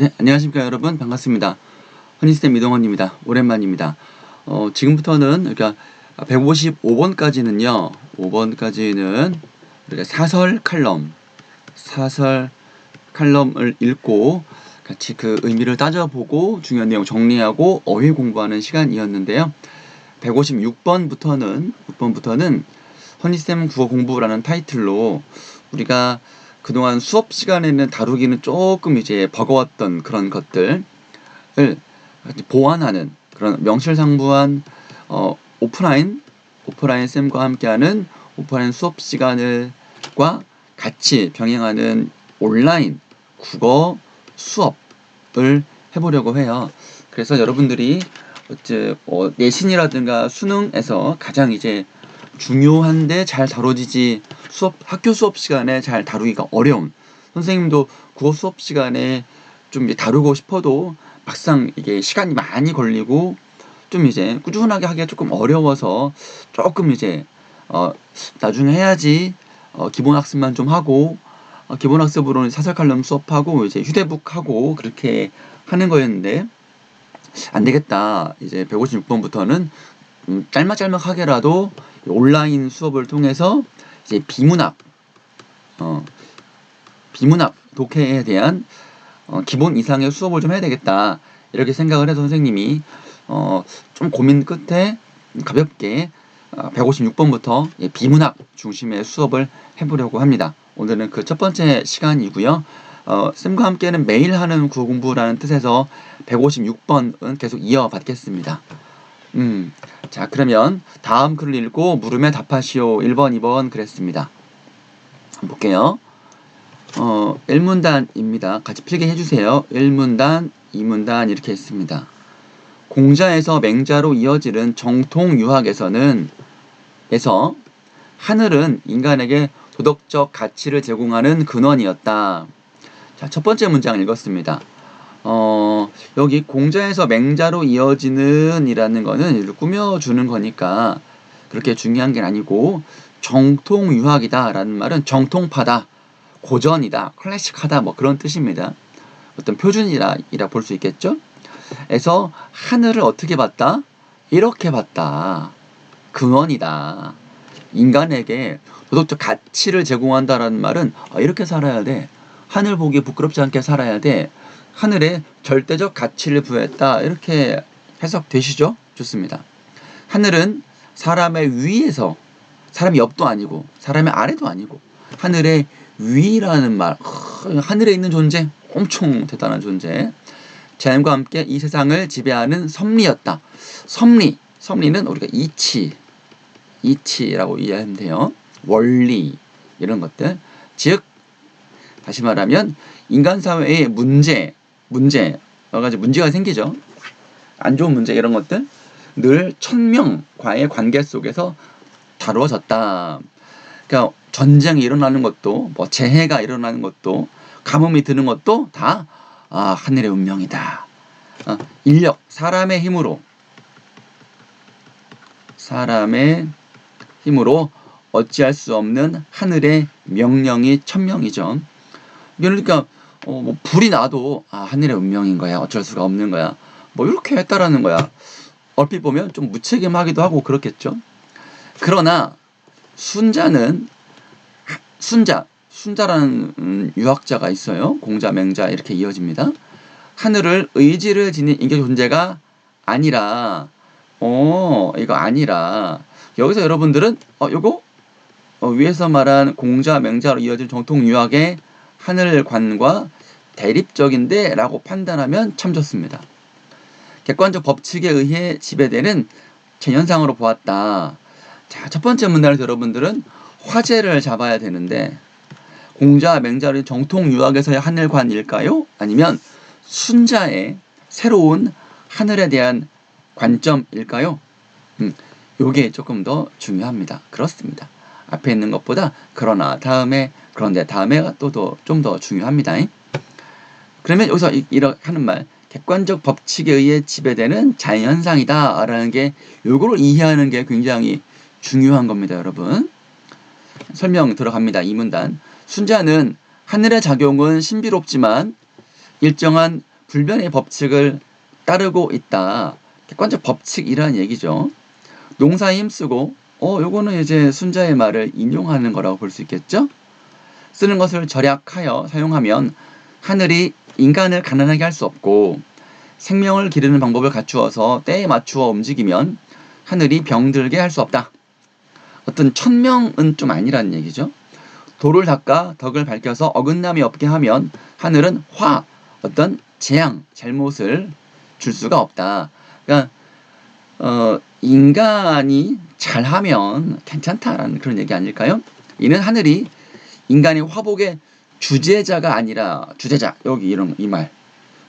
네, 안녕하십니까 여러분 반갑습니다. 허니스템 이동원입니다. 오랜만입니다. 어, 지금부터는 그러니까 155번까지는요. 5번까지는 우리가 사설 칼럼, 사설 칼럼을 읽고 같이 그 의미를 따져보고 중요한 내용 정리하고 어휘 공부하는 시간이었는데요. 156번부터는 6번부터는 허니쌤 국어 공부라는 타이틀로 우리가 그동안 수업 시간에는 다루기는 조금 이제 버거웠던 그런 것들을 보완하는 그런 명실상부한 어, 오프라인 오프라인 쌤과 함께하는 오프라인 수업 시간을과 같이 병행하는 온라인 국어 수업을 해보려고 해요. 그래서 여러분들이 어째 어, 내신이라든가 수능에서 가장 이제 중요한데 잘 다뤄지지 수업 학교 수업 시간에 잘 다루기가 어려운 선생님도 국어 수업 시간에 좀 이제 다루고 싶어도 막상 이게 시간이 많이 걸리고 좀 이제 꾸준하게 하기가 조금 어려워서 조금 이제 어 나중에 해야지 어 기본 학습만 좀 하고 어 기본 학습으로는 사설 칼럼 수업하고 이제 휴대북 하고 그렇게 하는 거였는데 안 되겠다. 이제 156번부터는 음 짤막짤막하게라도 온라인 수업을 통해서 이제 비문학 어 비문학 독해에 대한 어 기본 이상의 수업을 좀 해야 되겠다. 이렇게 생각을 해서 선생님이 어 좀 고민 끝에 가볍게 어 156번부터 예 비문학 중심의 수업을 해 보려고 합니다. 오늘은 그 첫 번째 시간이고요. 어 쌤과 함께는 매일 하는 국어 공부라는 뜻에서 156번은 계속 이어받겠습니다. 음. 자, 그러면 다음 글을 읽고 물음에 답하시오. 1번, 2번 그랬습니다. 한번 볼게요. 어, 1문단입니다. 같이 필기 해주세요. 1문단, 2문단 이렇게 했습니다. 공자에서 맹자로 이어지는 정통 유학에서는 에서 하늘은 인간에게 도덕적 가치를 제공하는 근원이었다. 자, 첫 번째 문장 읽었습니다. 어, 여기 공자에서 맹자로 이어지는 이라는 거는 꾸며주는 거니까 그렇게 중요한 게 아니고 정통 유학이다 라는 말은 정통파다, 고전이다, 클래식하다 뭐 그런 뜻입니다. 어떤 표준이라 이라 볼 수 있겠죠? 에서 하늘을 어떻게 봤다? 이렇게 봤다. 근원이다. 인간에게 도덕적 가치를 제공한다라는 말은 아, 이렇게 살아야 돼. 하늘 보기 부끄럽지 않게 살아야 돼. 하늘에 절대적 가치를 부여했다. 이렇게 해석되시죠? 좋습니다. 하늘은 사람의 위에서 사람이 옆도 아니고 사람의 아래도 아니고 하늘의 위라는 말 하늘에 있는 존재 엄청 대단한 존재 자연과 함께 이 세상을 지배하는 섭리였다. 섭리 섭리는 우리가 이치 이치라고 이해하면 돼요. 원리 이런 것들 즉 다시 말하면 인간 사회의 문제 문제 여러 가지 문제가 생기죠. 안 좋은 문제 이런 것들 늘 천명과의 관계 속에서 다루어졌다. 그러니까 전쟁이 일어나는 것도 뭐 재해가 일어나는 것도 가뭄이 드는 것도 다 아, 하늘의 운명이다. 어, 인력 사람의 힘으로 사람의 힘으로 어찌할 수 없는 하늘의 명령이 천명이죠. 그러니까 어, 뭐 불이 나도 아, 하늘의 운명인 거야. 어쩔 수가 없는 거야. 뭐 이렇게 했다라는 거야. 얼핏 보면 좀 무책임하기도 하고 그렇겠죠. 그러나 순자는 순자 순자라는 유학자가 있어요. 공자, 맹자 이렇게 이어집니다. 하늘을 의지를 지닌 인격 존재가 아니라 어 이거 아니라 여기서 여러분들은 어 요거 어, 위에서 말한 공자, 맹자로 이어진 정통 유학의 하늘관과 대립적인데 라고 판단하면 참 좋습니다. 객관적 법칙에 의해 지배되는 재현상으로 보았다. 자, 첫 번째 문단에서 여러분들은 화제를 잡아야 되는데 공자, 맹자의 정통 유학에서의 하늘관일까요? 아니면 순자의 새로운 하늘에 대한 관점일까요? 음, 요게 조금 더 중요합니다. 그렇습니다. 앞에 있는 것보다 그러나 다음에 그런데 다음에가 또좀더 중요합니다. 그러면 여기서 이렇게 하는 말 객관적 법칙에 의해 지배되는 자연현상이다 라는 게 요거를 이해하는 게 굉장히 중요한 겁니다 여러분 설명 들어갑니다 이 문단 순자는 하늘의 작용은 신비롭지만 일정한 불변의 법칙을 따르고 있다. 객관적 법칙이라는 얘기죠. 농사에 힘쓰고 어 요거는 이제 순자의 말을 인용하는 거라고 볼 수 있겠죠. 쓰는 것을 절약하여 사용하면 하늘이 인간을 가난하게 할 수 없고 생명을 기르는 방법을 갖추어서 때에 맞추어 움직이면 하늘이 병들게 할 수 없다. 어떤 천명은 좀 아니라는 얘기죠. 도를 닦아 덕을 밝혀서 어긋남이 없게 하면 하늘은 화, 어떤 재앙, 잘못을 줄 수가 없다. 그러니까 어, 인간이 잘하면 괜찮다라는 그런 얘기 아닐까요? 이는 하늘이 인간이 화복의 주제자가 아니라 주제자 여기 이런 이 말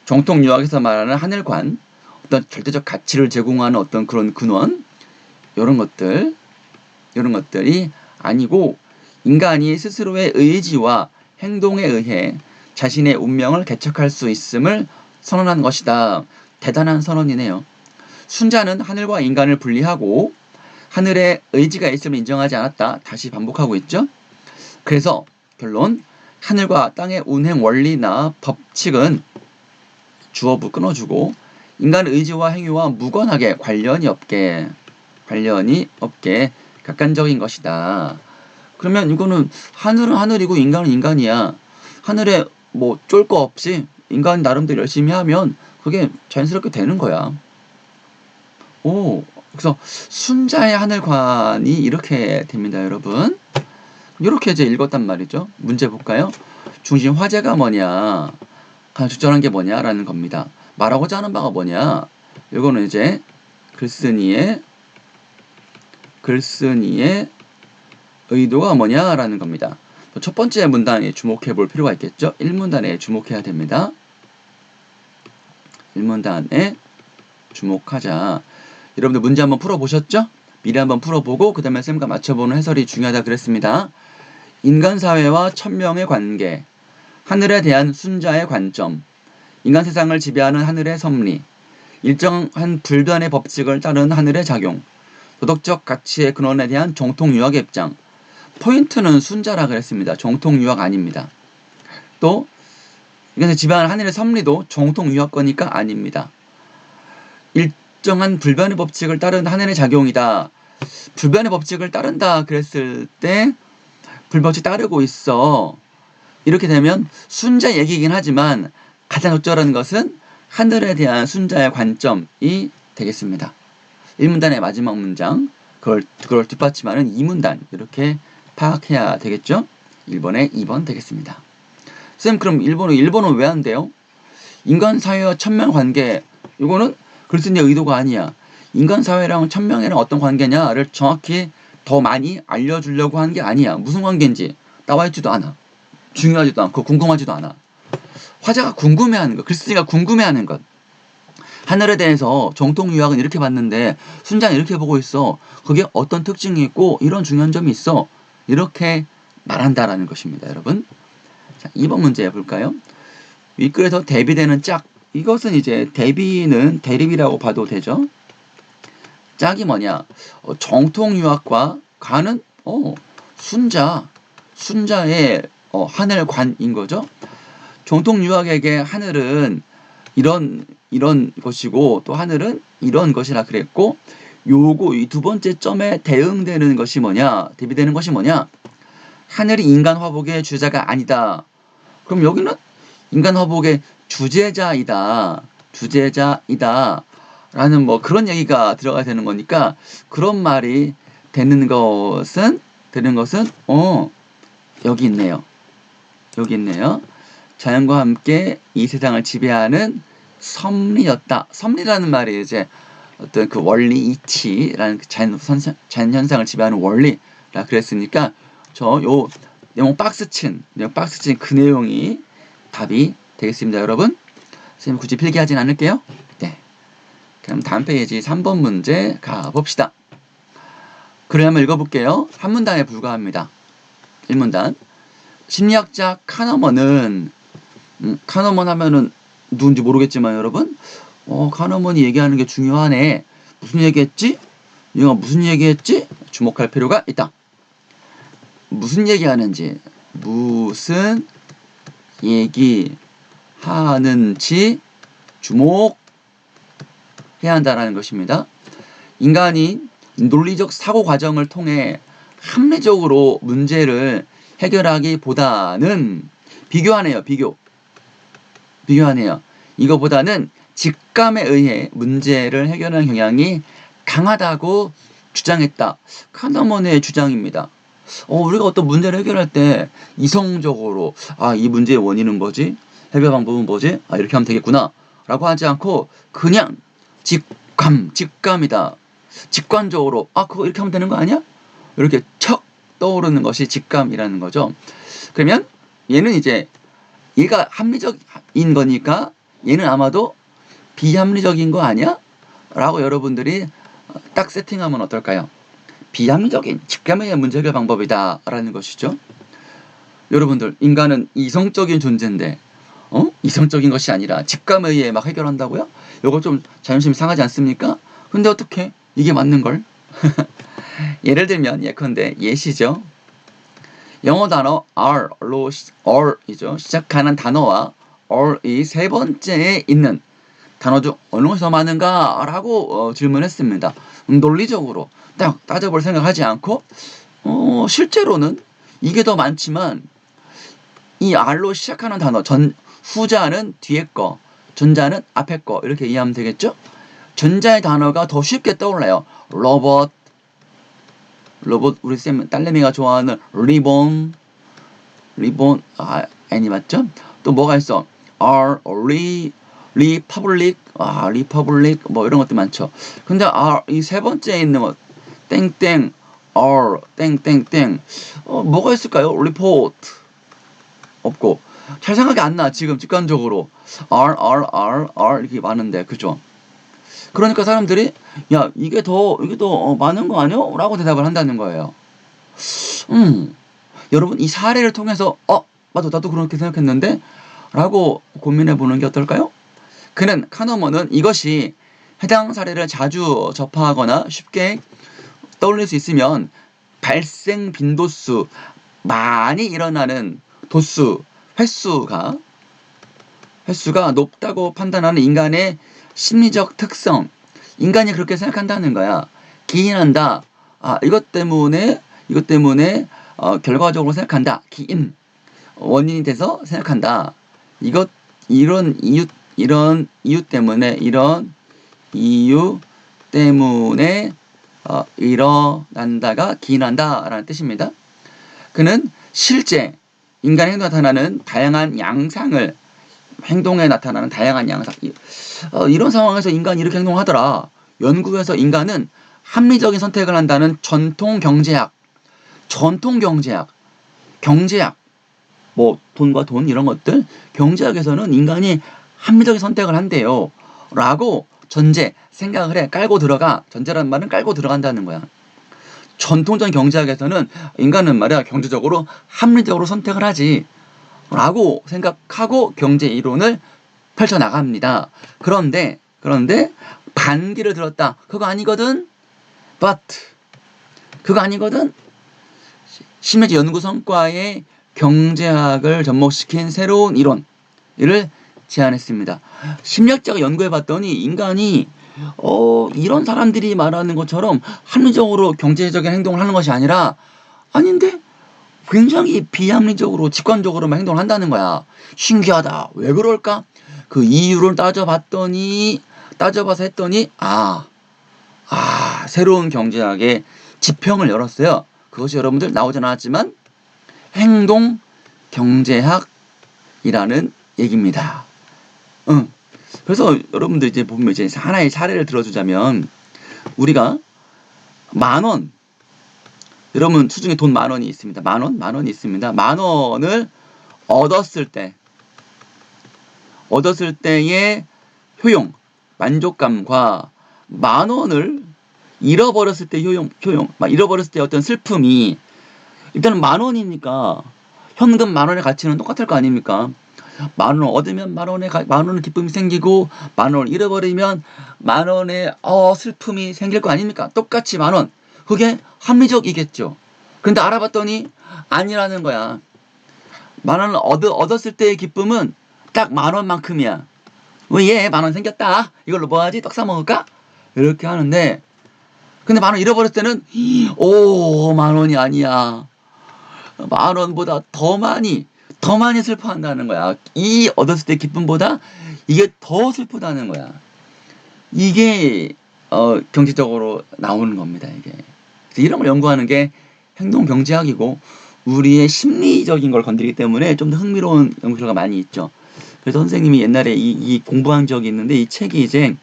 정통 유학에서 말하는 하늘관 어떤 절대적 가치를 제공하는 어떤 그런 근원 이런 것들 이런 것들이 아니고 인간이 스스로의 의지와 행동에 의해 자신의 운명을 개척할 수 있음을 선언한 것이다. 대단한 선언이네요. 순자는 하늘과 인간을 분리하고 하늘의 의지가 있음을 인정하지 않았다. 다시 반복하고 있죠. 그래서 결론 하늘과 땅의 운행 원리나 법칙은 주어부 끊어주고 인간의 의지와 행위와 무관하게 관련이 없게 관련이 없게 객관적인 것이다. 그러면 이거는 하늘은 하늘이고 인간은 인간이야. 하늘에 뭐 쫄 거 없이 인간 나름대로 열심히 하면 그게 자연스럽게 되는 거야. 오, 그래서 순자의 하늘관이 이렇게 됩니다, 여러분. 이렇게 이제 읽었단 말이죠. 문제 볼까요? 중심 화제가 뭐냐, 가장 적절한 게 뭐냐라는 겁니다. 말하고자 하는 바가 뭐냐? 이거는 이제 글쓴이의 글쓴이의 의도가 뭐냐라는 겁니다. 첫 번째 문단에 주목해 볼 필요가 있겠죠? 1문단에 주목해야 됩니다. 1문단에 주목하자. 여러분들 문제 한번 풀어보셨죠? 미리 한번 풀어보고 그 다음에 쌤과 맞춰보는 해설이 중요하다 그랬습니다. 인간 사회와 천명의 관계, 하늘에 대한 순자의 관점, 인간 세상을 지배하는 하늘의 섭리, 일정한 불변의 법칙을 따르는 하늘의 작용, 도덕적 가치의 근원에 대한 정통 유학의 입장. 포인트는 순자라 그랬습니다. 정통 유학 아닙니다. 또 이것을 지배하는 하늘의 섭리도 정통 유학거니까 아닙니다. 일정한 불변의 법칙을 따른 하늘의 작용이다. 불변의 법칙을 따른다 그랬을 때 불법칙 따르고 있어. 이렇게 되면 순자 얘기이긴 하지만 가장 적절한 것은 하늘에 대한 순자의 관점이 되겠습니다. 1문단의 마지막 문장 그걸, 그걸 뒷받침하는 2문단 이렇게 파악해야 되겠죠? 1번에 2번 되겠습니다. 쌤 그럼 1번은 1번은 왜안 돼요? 인간 사회와 천명 관계 이거는 글쓴이의 의도가 아니야. 인간 사회랑 천명이랑 어떤 관계냐를 정확히 더 많이 알려주려고 하는 게 아니야. 무슨 관계인지 나와 있지도 않아. 중요하지도 않고 궁금하지도 않아. 화자가 궁금해하는 것, 글쓴이가 궁금해하는 것. 하늘에 대해서 정통 유학은 이렇게 봤는데 순자는 이렇게 보고 있어. 그게 어떤 특징이 있고 이런 중요한 점이 있어. 이렇게 말한다라는 것입니다, 여러분. 자, 2번 문제 해볼까요? 윗글에서 대비되는 짝. 이것은 이제 대비는 대립이라고 봐도 되죠. 짝이 뭐냐? 어, 정통 유학과 관은 어, 순자, 순자의 어, 하늘관인 거죠. 정통 유학에게 하늘은 이런 이런 것이고 또 하늘은 이런 것이라 그랬고 요거 이 두 번째 점에 대응되는 것이 뭐냐 대비되는 것이 뭐냐 하늘이 인간 화복의 주자가 아니다 그럼 여기는 인간 화복의 주제자이다 주제자이다 라는 뭐 그런 얘기가 들어가야 되는 거니까 그런 말이 되는 것은 되는 것은 어 여기 있네요 여기 있네요 자연과 함께 이 세상을 지배하는 섭리였다. 섭리라는 말이 이제 어떤 그 원리 이치라는 그 자연, 자연 현상을 지배하는 원리라 그랬으니까 저 요 내용 박스 친, 내용 박스 친 그 내용이 답이 되겠습니다, 여러분. 선생님 굳이 필기하진 않을게요. 네. 그럼 다음 페이지 3번 문제 가봅시다. 그래 한번 읽어볼게요. 한 문단에 불과합니다. 1문단. 심리학자 카너먼은 음, 카너먼 하면은 누군지 모르겠지만 여러분 어, 카너먼이 얘기하는 게 중요하네. 무슨 얘기했지? 얘가 무슨 얘기했지? 주목할 필요가 있다. 무슨 얘기하는지 무슨 얘기하는지 주목 해야 한다라는 것입니다. 인간이 논리적 사고 과정을 통해 합리적으로 문제를 해결하기보다는 비교하네요. 비교. 비교하네요. 이거보다는 직감에 의해 문제를 해결하는 경향이 강하다고 주장했다. 카너먼의 주장입니다. 어, 우리가 어떤 문제를 해결할 때 이성적으로 아, 이 문제의 원인은 뭐지? 해결 방법은 뭐지? 아, 이렇게 하면 되겠구나. 라고 하지 않고 그냥 직감, 직감이다. 직관적으로 아, 그거 이렇게 하면 되는 거 아니야? 이렇게 척 떠오르는 것이 직감이라는 거죠. 그러면 얘는 이제 얘가 합리적인 거니까 얘는 아마도 비합리적인 거 아니야? 라고 여러분들이 딱 세팅하면 어떨까요? 비합리적인 직감에 의한 문제 해결 방법이다 라는 것이죠. 여러분들 인간은 이성적인 존재인데 어? 이성적인 것이 아니라 직감에 의해 막 해결한다고요? 이거 좀 자존심이 상하지 않습니까? 근데 어떻게 이게 맞는 걸? 예를 들면 예컨대 예시죠. 영어 단어 시- R이죠. 시작하는 단어와 R이 세 번째에 있는 단어 중 어느 것이 더 많은가 라고 어, 질문했습니다. 음, 논리적으로 딱 따져볼 생각하지 않고 어, 실제로는 이게 더 많지만 이 R로 시작하는 단어 전 후자는 뒤에 거, 전자는 앞에 거 이렇게 이해하면 되겠죠? 전자의 단어가 더 쉽게 떠올라요. 로봇, 로봇 우리 쌤 딸내미가 좋아하는 리본, 리본 아 애니 맞죠? 또 뭐가 있어? R 리 리퍼블릭 아 리퍼블릭 뭐 이런 것도 많죠. 근데 R 이 세 번째에 있는 것 땡땡 R 땡땡땡 어 뭐가 있을까요? 리포트 없고 잘 생각이 안 나 지금 직관적으로 R R R R 이렇게 많은데 그죠? 그러니까 사람들이 야 이게 더 이게 더 어, 많은 거 아니야? 라고 대답을 한다는 거예요. 음 여러분 이 사례를 통해서 어 맞아 나도 그렇게 생각했는데 라고 고민해 보는 게 어떨까요? 그는 카너먼은 이것이 해당 사례를 자주 접하거나 쉽게 떠올릴 수 있으면 발생 빈도수 많이 일어나는 도수 횟수가 횟수가 높다고 판단하는 인간의 심리적 특성. 인간이 그렇게 생각한다는 거야. 기인한다. 아 이것 때문에 이것 때문에 어, 결과적으로 생각한다. 기인. 원인이 돼서 생각한다. 이것 이런 이유 이런 이유 때문에 이런 이유 때문에 어, 일어난다가 기인한다라는 뜻입니다. 그는 실제 행동에 나타나는 다양한 양상을 행동에 나타나는 다양한 양상 이- 어, 이런 상황에서 인간이 이렇게 행동하더라. 연구에서 인간은 합리적인 선택을 한다는 전통 경제학, 전통 경제학, 경제학 뭐 돈과 돈 이런 것들 경제학에서는 인간이 합리적인 선택을 한대요. 라고 전제 생각을 해 깔고 들어가 전제라는 말은 깔고 들어간다는 거야. 전통적인 경제학에서는 인간은 말이야 경제적으로 합리적으로 선택을 하지 라고 생각하고 경제 이론을 펼쳐 나갑니다. 그런데 그런데 반기를 들었다. 그거 아니거든. but 그거 아니거든. 심리적 연구 성과에 경제학을 접목시킨 새로운 이론을 제안했습니다. 심리학자가 연구해 봤더니 인간이 어, 이런 사람들이 말하는 것처럼 합리적으로 경제적인 행동을 하는 것이 아니라 아닌데 굉장히 비합리적으로 직관적으로만 행동을 한다는 거야. 신기하다. 왜 그럴까? 그 이유를 따져봤더니 따져봐서 했더니 아, 아 새로운 경제학의 지평을 열었어요. 그것이 여러분들 나오진 않았지만 행동 경제학이라는 얘기입니다. 응. 그래서 여러분들 이제 보면 이제 하나의 사례를 들어주자면 우리가 만 원, 여러분 수중에 돈 만 원이 있습니다. 만 원, 만 원이 있습니다. 만 원을 얻었을 때, 얻었을 때의 효용, 만족감과 만 원을 잃어버렸을 때 효용, 효용, 막 잃어버렸을 때 어떤 슬픔이 일단은 만 원이니까 현금 만 원의 가치는 똑같을 거 아닙니까? 만 원을 얻으면 만 가- 만 원의 기쁨이 생기고 만 원을 잃어버리면 만 원의 어 슬픔이 생길 거 아닙니까? 똑같이 만 원. 그게 합리적이겠죠. 근데 알아봤더니 아니라는 거야. 만 원을 얻, 얻었을 때의 기쁨은 딱 만 원만큼이야. 왜얘 만원 생겼다. 이걸로 뭐 하지? 떡 사 먹을까? 이렇게 하는데 근데 만 원 잃어버렸을 때는 오 만 원이 아니야. 만 원보다 더 많이 더 많이 슬퍼한다는 거야. 이 얻었을 때 기쁨보다 이게 더 슬프다는 거야. 이게 어, 경제적으로 나오는 겁니다. 이게 그래서 이런 걸 연구하는 게 행동 경제학이고 우리의 심리적인 걸 건드리기 때문에 좀 더 흥미로운 연구 결과가 많이 있죠. 그래서 선생님이 옛날에 이, 이 공부한 적이 있는데 이 책이 이제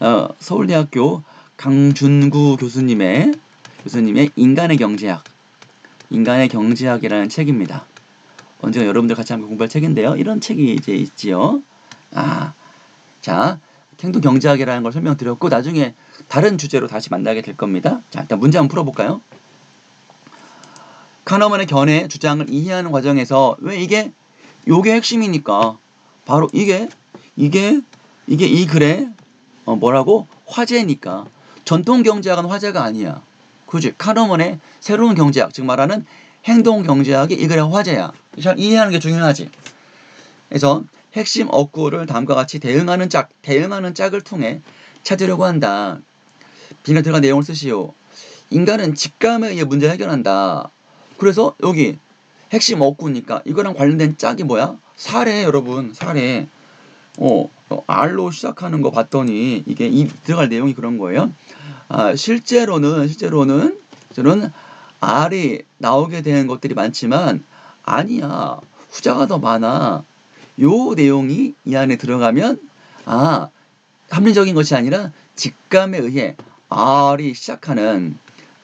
어, 서울대학교 강준구 교수님의 교수님의 인간의 경제학 인간의 경제학이라는 책입니다. 언제가 여러분들 같이 함께 공부할 책인데요. 이런 책이 이제 있지요. 아, 자, 행동 경제학이라는 걸 설명드렸고 나중에 다른 주제로 다시 만나게 될 겁니다. 자, 일단 문제 한번 풀어볼까요? 카너먼의 견해 주장을 이해하는 과정에서 왜 이게 요게 핵심이니까 바로 이게 이게 이게 이 글의 어, 뭐라고 화제니까 전통 경제학은 화제가 아니야. 그지? 카너먼의 새로운 경제학 즉 말하는 행동 경제학이 이 글의 화제야. 잘 이해하는 게 중요하지. 그래서 핵심 어구를 다음과 같이 대응하는 짝, 대응하는 짝을 통해 찾으려고 한다. 비가 들어간 내용을 쓰시오. 인간은 직감에 의해 문제를 해결한다. 그래서 여기 핵심 어구니까 이거랑 관련된 짝이 뭐야? 사례 여러분 사례. 어, 어, R로 시작하는 거 봤더니 이게 이 들어갈 내용이 그런 거예요. 아, 실제로는 실제로는 저는 R이 나오게 되는 것들이 많지만 아니야 후자가 더 많아. 요 내용이 이 안에 들어가면 아 합리적인 것이 아니라 직감에 의해 R이 시작하는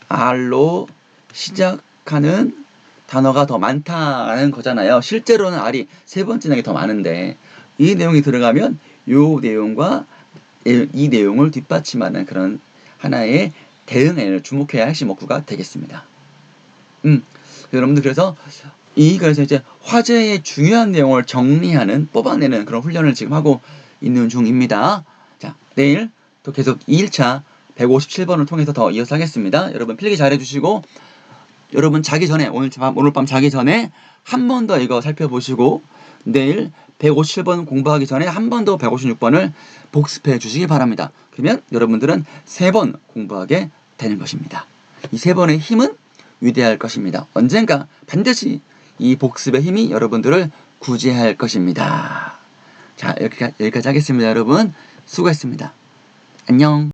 R로 시작하는 단어가 더 많다는 거잖아요. 실제로는 R이 세 번째 낭이 더 많은데 이 내용이 들어가면 요 내용과 이, 이 내용을 뒷받침하는 그런 하나의 대응에 주목해야 할 어구가 되겠습니다. 음, 여러분들 그래서 이 그래서 이제 화제의 중요한 내용을 정리하는 뽑아내는 그런 훈련을 지금 하고 있는 중입니다. 자, 내일 또 계속 2일차 157번을 통해서 더 이어서 하겠습니다. 여러분 필기 잘 해 주시고 여러분 자기 전에 오늘 밤 오늘 밤 자기 전에 한 번 더 이거 살펴보시고 내일 157번 공부하기 전에 한 번 더 156번을 복습해 주시기 바랍니다. 그러면 여러분들은 세 번 공부하게 되는 것입니다. 이 세 번의 힘은 위대할 것입니다. 언젠가 반드시 이 복습의 힘이 여러분들을 구제할 것입니다. 자, 여기까지, 하겠습니다. 여러분. 수고했습니다. 안녕.